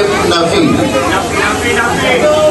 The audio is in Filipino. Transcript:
Arif Nafi. Nafi, Nafi, Nafi.